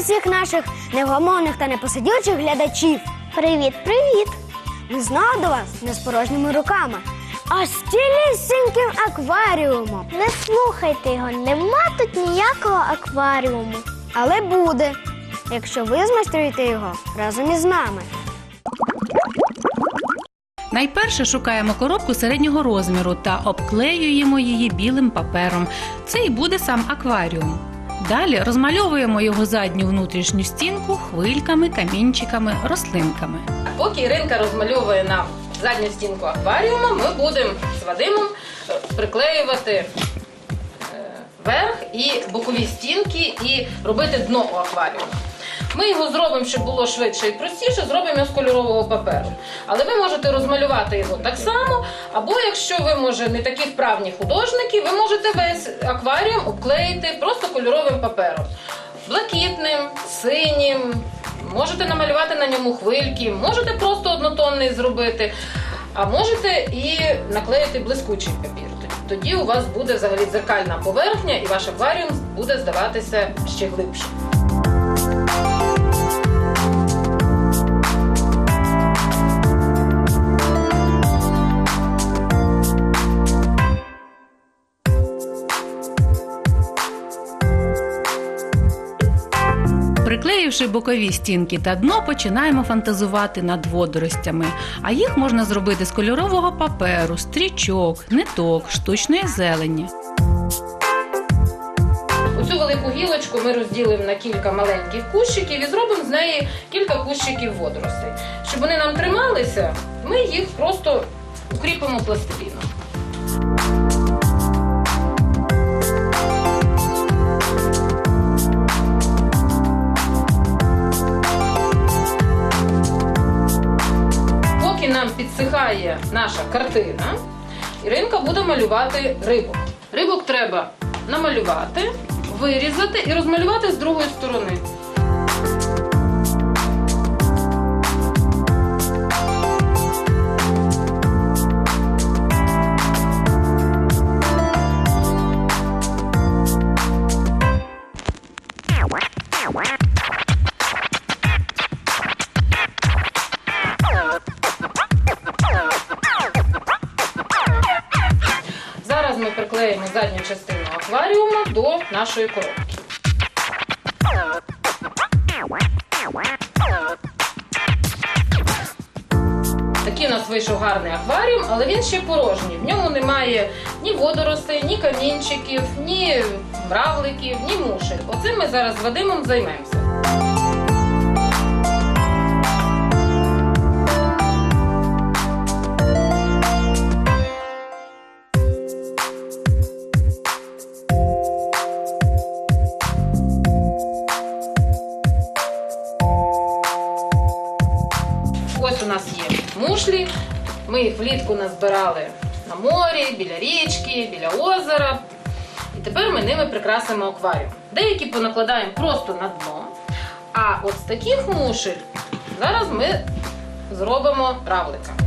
усіх наших невгомонних та непосидючих глядачів. Привіт, привіт! Ми знову до вас не з порожніми руками, а з цілісіньким акваріумом. Не слухайте його, нема тут ніякого акваріуму. Але буде, якщо ви змайструєте його разом із нами. Найперше шукаємо коробку середнього розміру та обклеюємо її білим папером. Це і буде сам акваріум. Далі розмальовуємо його задню внутрішню стінку хвильками, камінчиками, рослинками. Поки Іринка розмальовує нам задню стінку акваріума, ми будемо з Вадимом е, приклеювати е, верх і бокові стінки і робити дно у акваріуму. Ми його зробимо, щоб було швидше і простіше, зробимо його з кольорового паперу. Але ви можете розмалювати його так само, або якщо ви може не такі вправні художники, ви можете весь акваріум обклеїти просто кольоровим папером. Блакитним, синім, можете намалювати на ньому хвильки, можете просто однотонний зробити, а можете і наклеїти блискучий папір. Тоді у вас буде взагалі дзеркальна поверхня, і ваш акваріум буде здаватися ще глибше. Приклеївши бокові стінки та дно, починаємо фантазувати над водоростями. А їх можна зробити з кольорового паперу, стрічок, ниток, штучної зелені. Оцю велику гілочку ми розділимо на кілька маленьких кущиків і зробимо з неї кілька кущиків водоростей. Щоб вони нам трималися, ми їх просто укріпимо пластиліном. Підсихає наша картина, Іринка буде малювати рибок. Рибок треба намалювати, вирізати і розмалювати з другої сторони. Зараз ми приклеїмо задню частину акваріума до нашої коробки. Такий у нас вийшов гарний акваріум, але він ще порожній. В ньому немає ні водоростей, ні камінчиків, ні мравликів, ні мушель. Оцим ми зараз з Вадимом займемося. Назбирали на морі, біля річки, біля озера. І тепер ми ними прикрасимо акваріум. Деякі понакладаємо просто на дно. А от з таких мушель зараз ми зробимо равлика.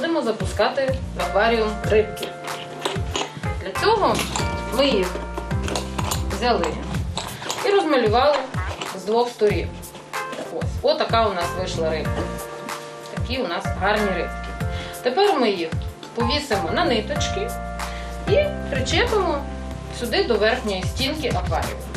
Будемо запускати в акваріум рибки. Для цього ми їх взяли і розмалювали з двох сторін. Ось, отака у нас вийшла рибка. Такі у нас гарні рибки. Тепер ми їх повісимо на ниточки і причепимо сюди до верхньої стінки акваріуму.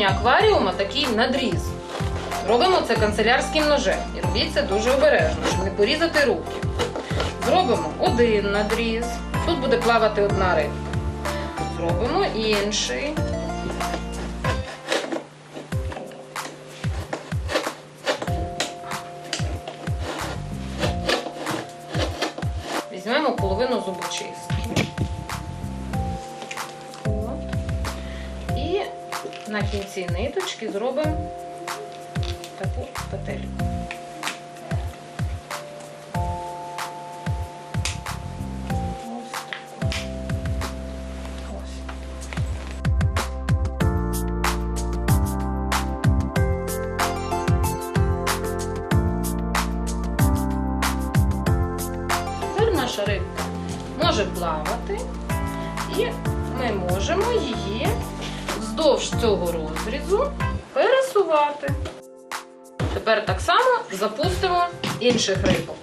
посередині акваріума такий надріз. Робимо це канцелярським ножем. І робіть це дуже обережно, щоб не порізати руки. Зробимо один надріз. Тут буде плавати одна рибка. Зробимо інший. Візьмемо половину зубочистки. На кінці ниточки зробимо таку петельку. Тепер так само запустимо інших рибок.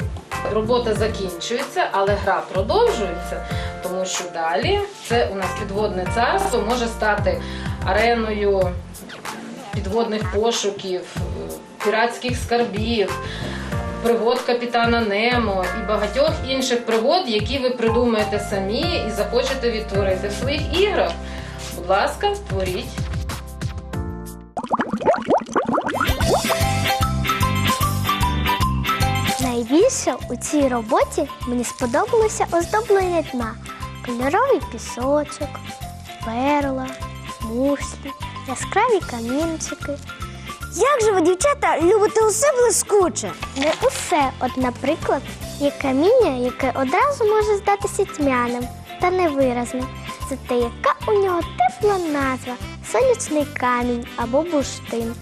Робота закінчується, але гра продовжується, тому що далі це у нас підводне царство може стати ареною підводних пошуків, піратських скарбів, пригод капітана Немо і багатьох інших пригод, які ви придумаєте самі і захочете відтворити в своїх іграх. Будь ласка, творіть. Найбільше у цій роботі мені сподобалося оздоблення дна. Кольоровий пісочок, перла, мушлі, яскраві камінчики. Як же ви, дівчата, любите усе блискуче? Не усе, от, наприклад, є каміння, яке одразу може здатися тьмяним та невиразним. Зате яка у нього тепла назва сонячний камінь або бурштин.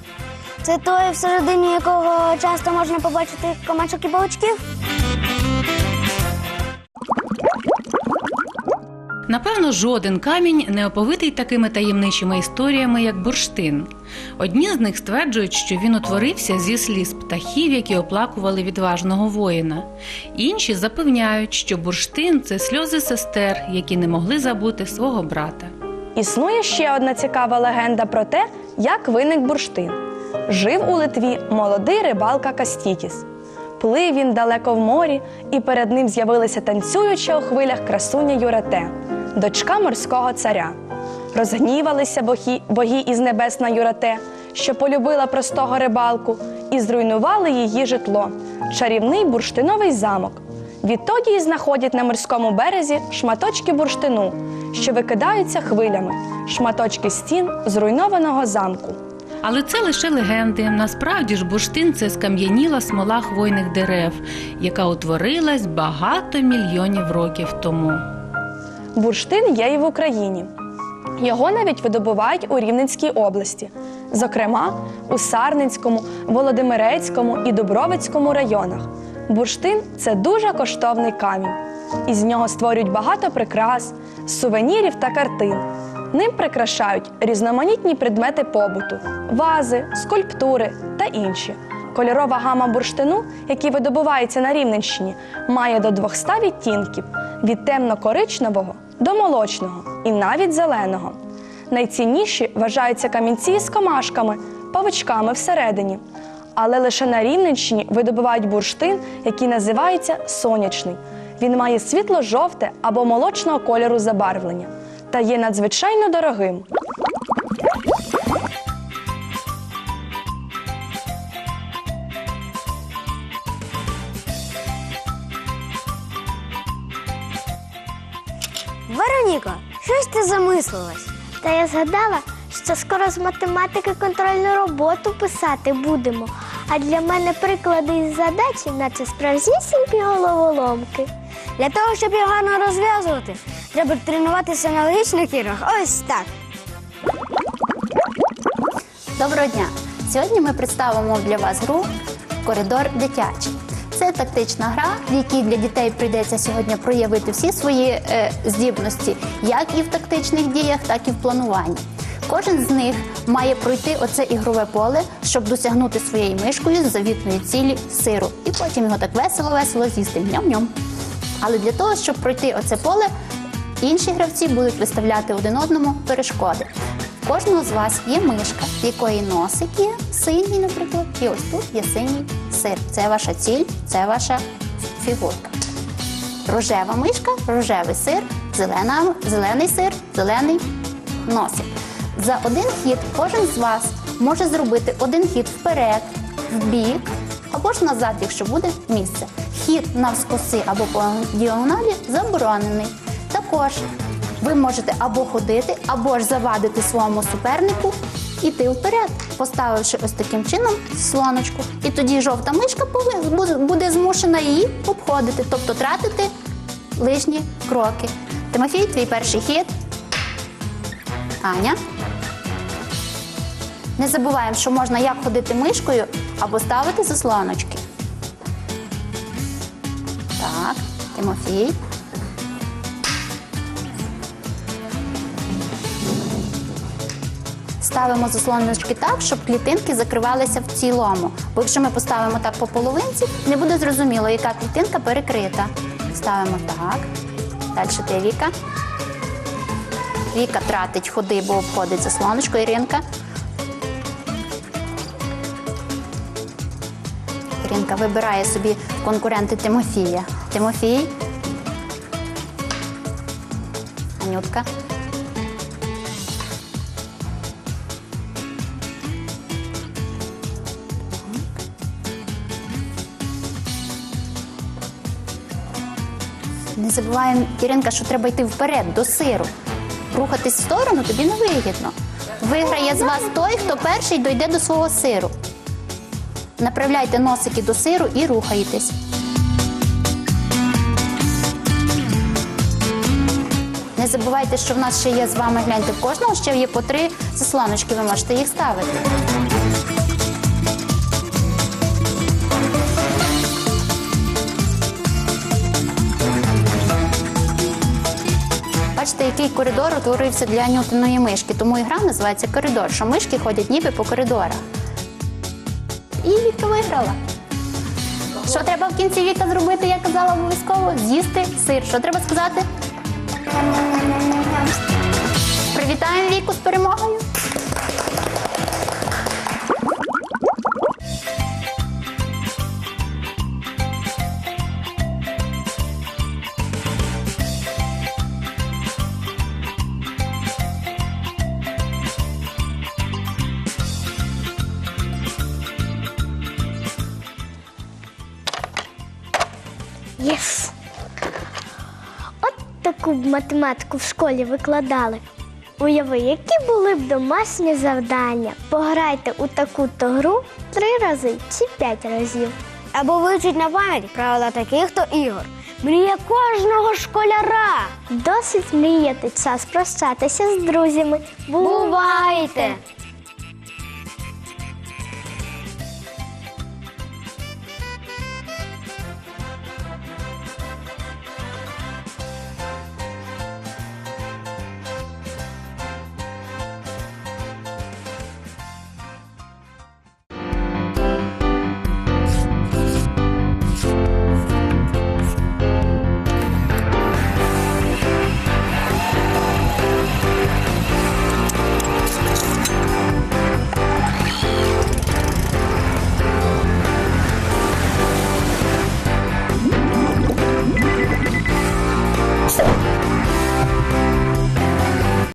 Це той, всередині якого часто можна побачити комачок і паучків? Напевно, жоден камінь не оповитий такими таємничими історіями, як бурштин. Одні з них стверджують, що він утворився зі сліз птахів, які оплакували відважного воїна. Інші запевняють, що бурштин це сльози сестер, які не могли забути свого брата. Існує ще одна цікава легенда про те, як виник бурштин. Жив у Литві молодий рибалка Кастікіс. Плив він далеко в морі, і перед ним з'явилася танцююча у хвилях красуня Юрете, дочка морського царя. Розгнівалися боги, боги із небес на Юрете, що полюбила простого рибалку, і зруйнували її житло чарівний бурштиновий замок. Відтоді й знаходять на морському березі шматочки бурштину, що викидаються хвилями, шматочки стін зруйнованого замку. Але це лише легенди. Насправді ж бурштин це скам'яніла смола хвойних дерев, яка утворилась багато мільйонів років тому. Бурштин є і в Україні. Його навіть видобувають у Рівненській області, зокрема у Сарненському, Володимирецькому і Дубровицькому районах. Бурштин це дуже коштовний камінь. Із нього створюють багато прикрас, сувенірів та картин. Ним прикрашають різноманітні предмети побуту, вази, скульптури та інші. Кольорова гама бурштину, який видобувається на Рівненщині, має до 200 відтінків від темно-коричневого до молочного і навіть зеленого. Найцінніші вважаються камінці з комашками, павичками всередині. Але лише на Рівненщині видобувають бурштин, який називається сонячний. Він має світло-жовте або молочного кольору забарвлення та є надзвичайно дорогим. Вероніко, щось ти замислилась? Та я згадала, що скоро з математики контрольну роботу писати будемо. А для мене приклади із задачі, наче справжнісінькі головоломки. Для того, щоб його гарно розв'язувати, треба тренуватися на логічних іграх. Ось так. Доброго дня! Сьогодні ми представимо для вас гру Коридор дитячий. Це тактична гра, в якій для дітей прийдеться сьогодні проявити всі свої е, здібності, як і в тактичних діях, так і в плануванні. Кожен з них має пройти оце ігрове поле, щоб досягнути своєю мишкою завітної цілі сиру, і потім його так весело-весело з'їсти. Ням-ням. Але для того, щоб пройти оце поле, інші гравці будуть виставляти один одному перешкоди. В кожного з вас є мишка, в якої носик є синій, наприклад, і ось тут є синій сир. Це ваша ціль, це ваша фігурка. Рожева мишка, рожевий сир, зелена, зелений сир, зелений носик. За один хід кожен з вас може зробити один хід вперед, в бік, або ж назад, якщо буде місце. Хід навскоси або по діагоналі заборонений. Також ви можете або ходити, або ж завадити своєму супернику іти вперед, поставивши ось таким чином слоночку. І тоді жовта мишка буде- змушена її обходити, тобто тратити лишні кроки. Тимофій, твій перший хід. Аня. Не забуваємо, що можна як ходити мишкою або ставити заслоночки. Так, Тимофій. Ставимо заслоночки так, щоб клітинки закривалися в цілому. Бо якщо ми поставимо так по половинці, не буде зрозуміло, яка клітинка перекрита. Ставимо так. Далі ти Віка. Віка тратить ходи, бо обходить заслоночку. Іринка. Іринка вибирає собі конкуренти Тимофія. Тимофій. Анютка. Не забуваємо, Іринка, що треба йти вперед до сиру. Рухатись в сторону тобі не вигідно. Виграє з вас той, хто перший дойде до свого сиру. Направляйте носики до сиру і рухаєтесь. Не забувайте, що в нас ще є з вами, гляньте, в кожного ще є по три заслоночки, ви можете їх ставити. Який коридор утворився для нютиної мишки, тому і гра називається коридор, що мишки ходять ніби по коридорах. І Віка виграла. Що треба в кінці Віка зробити, я казала обов'язково? З'їсти сир. Що треба сказати? Привітаємо Віку з перемогою. Б математику в школі викладали. Уяви, які були б домашні завдання. Пограйте у таку-то гру три рази чи п'ять разів. Або вивчить на пам'ять правила таких то ігор. Мрія кожного школяра. Досить мріяти час прощатися з друзями. Бувайте!